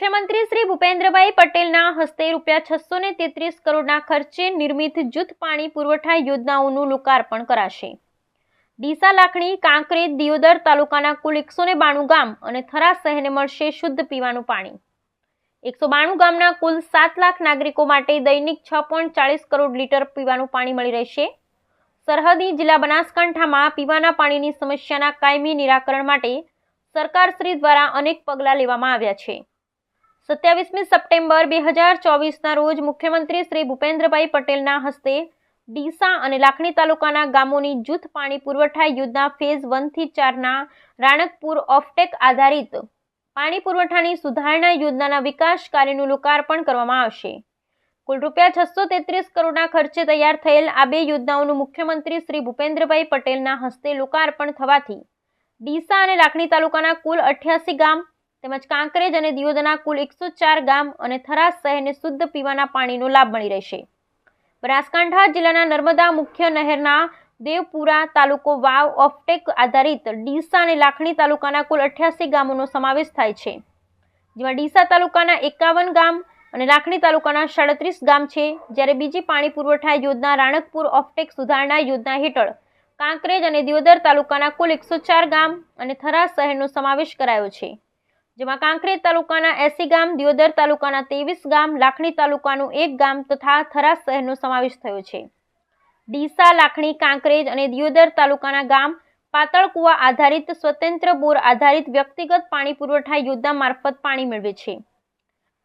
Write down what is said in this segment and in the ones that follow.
મુખ્યમંત્રી શ્રી ભૂપેન્દ્રભાઈ પટેલના હસ્તે રૂપિયા છસો ને તેત્રીસ કરોડના ખર્ચે નિર્મિત જૂથ પાણી પુરવઠા યોજનાઓનું લોકાર્પણ કરાશે. ડીસા લાખણી, કાંકરેજ, દિયોદર તાલુકાના કુલ એકસો ને બાણું ગામ અને થરા શહેરને મળશે શુદ્ધ પીવાનું પાણી. એકસો બાણું ગામના કુલ સાત લાખ નાગરિકો માટે દૈનિક છ પોઈન્ટ ચાળીસ કરોડ લીટર પીવાનું પાણી મળી રહેશે. સરહદી જિલ્લા બનાસકાંઠામાં પીવાના પાણીની સમસ્યાના કાયમી નિરાકરણ માટે સરકારશ્રી દ્વારા અનેક પગલાં લેવામાં આવ્યા છે. સત્યાવીસમી સપ્ટેમ્બર બે હજાર ચોવીસના રોજ મુખ્યમંત્રી શ્રી ભૂપેન્દ્રભાઈ પટેલના હસ્તે ડીસા અને લાખણી તાલુકાના ગામોની જૂથ પાણી પુરવઠા યોજના ફેઝ વનથી ચારના રાણકપુર ઓફટેક આધારિત પાણી પુરવઠાની સુધારણા યોજનાના વિકાસ કાર્યનું લોકાર્પણ કરવામાં આવશે. કુલ રૂપિયા છસો તેત્રીસ કરોડના ખર્ચે તૈયાર થયેલ આ બે યોજનાઓનું મુખ્યમંત્રી શ્રી ભૂપેન્દ્રભાઈ પટેલના હસ્તે લોકાર્પણ થવાથી ડીસા અને લાખણી તાલુકાના કુલ અઠ્યાસી ગામ તેમજ કાંકરેજ અને દિયોદરના કુલ એકસો ચાર ગામ અને થરાદ શહેરને શુદ્ધ પીવાના પાણીનો લાભ મળી રહેશે. બનાસકાંઠા જિલ્લાના નર્મદા મુખ્ય નહેરના દેવપુરા તાલુકો વાવ ઓફટેક આધારિત ડીસા અને લાખણી તાલુકાના કુલ અઠ્યાસી ગામોનો સમાવેશ થાય છે. જેમાં ડીસા તાલુકાના એકાવન ગામ અને લાખણી તાલુકાના સાડત્રીસ ગામ છે. જ્યારે બીજી પાણી પુરવઠા યોજના રાણકપુર ઓફટેક સુધારણા યોજના હેઠળ કાંકરેજ અને દિયોદર તાલુકાના કુલ એકસો ચાર ગામ અને થરા શહેરનો સમાવેશ કરાયો છે. જેમાં કાંકરેજ તાલુકાના એસી ગામ, દિયોદર તાલુકાના ત્રેવીસ ગામ, લાખણી તાલુકાનું એક ગામ તથા થરા શહેરનો સમાવેશ થયો છે. ડીસા, લાખણી, કાંકરેજ અને દિયોદર તાલુકાના ગામ પાતળકુવા આધારિત સ્વતંત્ર બોર આધારિત વ્યક્તિગત પાણી પુરવઠા યોજના મારફત પાણી મેળવે છે.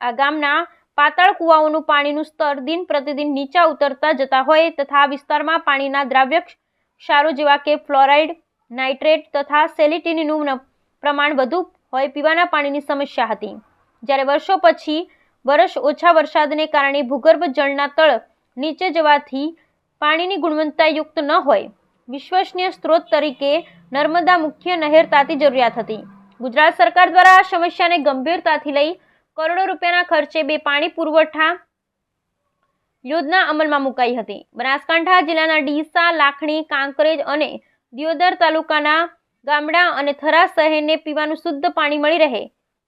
આ ગામના પાતળ કુવાઓનું પાણીનું સ્તર દિન પ્રતિદિન નીચા ઉતરતા જતા હોય તથા વિસ્તારમાં પાણીના દ્રાવ્ય ક્ષારો જેવા કે ફ્લોરાઇડ, નાઇટ્રેટ તથા સેલિટિનનું પ્રમાણ વધુ હોય પીવાના પાણીની સમસ્યા હતી. જ્યારે વર્ષો પછી વર્ષ ઓછા વરસાદને કારણે ભૂગર્ભ જળના તળ નીચે જવાથી પાણીની ગુણવત્તાયુક્ત ન હોય, વિશ્વસનીય સ્ત્રોત તરીકે નર્મદા મુખ્ય નહેર તાતી જરૂરિયાત હતી. ગુજરાત સરકાર દ્વારા આ સમસ્યાને ગંભીરતાથી લઈ કરોડો રૂપિયાના ખર્ચે બે પાણી પુરવઠા યોજના અમલમાં મુકાઈ હતી. બનાસકાંઠા જિલ્લાના ડીસા, લાખણી, કાંકરેજ અને દિયોદર તાલુકાના ગામડા અને થરા શહેરને પીવાનું શુદ્ધ પાણી મળી રહે.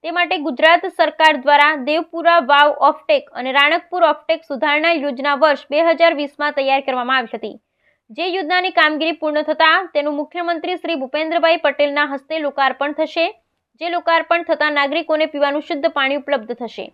તે માટે ગુજરાત સરકાર દ્વારા દેવપુરા વાવ ઓફટેક અને રાણકપુર ઓફટેક સુધારણા યોજના વર્ષ બે હજાર વીસમાં તૈયાર કરવામાં આવી હતી. જે યોજનાની કામગીરી પૂર્ણ થતાં તેનું મુખ્યમંત્રી શ્રી ભૂપેન્દ્રભાઈ પટેલના હસ્તે લોકાર્પણ થશે, જે લોકાર્પણ થતાં નાગરિકોને પીવાનું શુદ્ધ પાણી ઉપલબ્ધ થશે.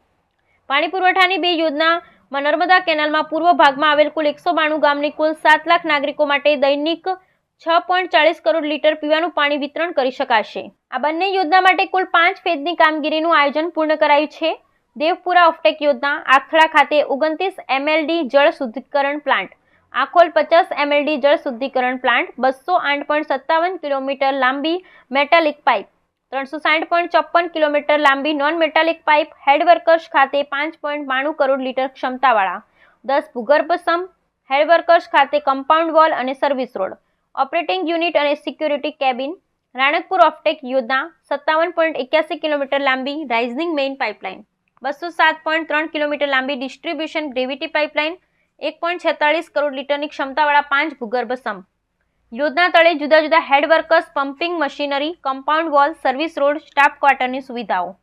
પાણી પુરવઠાની બે યોજનામાં નર્મદા કેનાલમાં પૂર્વ ભાગમાં આવેલ કુલ એકસો બાણું ગામની કુલ સાત લાખ નાગરિકો માટે દૈનિક છ પોઈન્ટ ચાળીસ કરોડ લીટર પીવાનું પાણી વિતરણ કરી શકાશે. આ બંને યોજના માટે કુલ પાંચ ફેઝની કામગીરીનું આયોજન પૂર્ણ કરાયું છે. દેવપુરા ઓફટેક યોજના આખડા ખાતે ઓગણત્રીસ એમએલડી જળ શુદ્ધિકરણ પ્લાન્ટ, આખોલ પચાસ એમએલડી જળ શુદ્ધિકરણ પ્લાન્ટ, બસો આઠ પોઈન્ટ સત્તાવન કિલોમીટર લાંબી મેટાલિક પાઇપ, ત્રણસો સાઠ પોઈન્ટ ચોપન કિલોમીટર લાંબી નોન મેટાલિક પાઇપ, હેડવર્કર્સ ખાતે પાંચ પોઈન્ટ બાણું કરોડ લીટર ક્ષમતાવાળા, દસ ભૂગર્ભ સમ, હેડવર્કર્સ ખાતે કમ્પાઉન્ડ વોલ અને સર્વિસ રોડ ઓપરેટિંગ યુનિટ અને સિક્યુરિટી કેબિન રાણકપુર ઓફટેક યોજના સત્તાવન પોઈન્ટ એક્યાસી કિલોમીટર લાંબી રાઇઝનિંગ મેઇન પાઇપલાઇન બસો સાત પોઈન્ટ ત્રણ કિલોમીટર લાંબી ડિસ્ટ્રીબ્યુશન ગ્રેવિટી પાઇપલાઇન એક પોઈન્ટ છેતાળીસ કરોડ લીટરની ક્ષમતાવાળા પાંચ ભૂગર્ભ સંપ યોજના તળે જુદા જુદા head workers pumping machinery compound wall service road staff ક્વાર્ટરની સુવિધાઓ.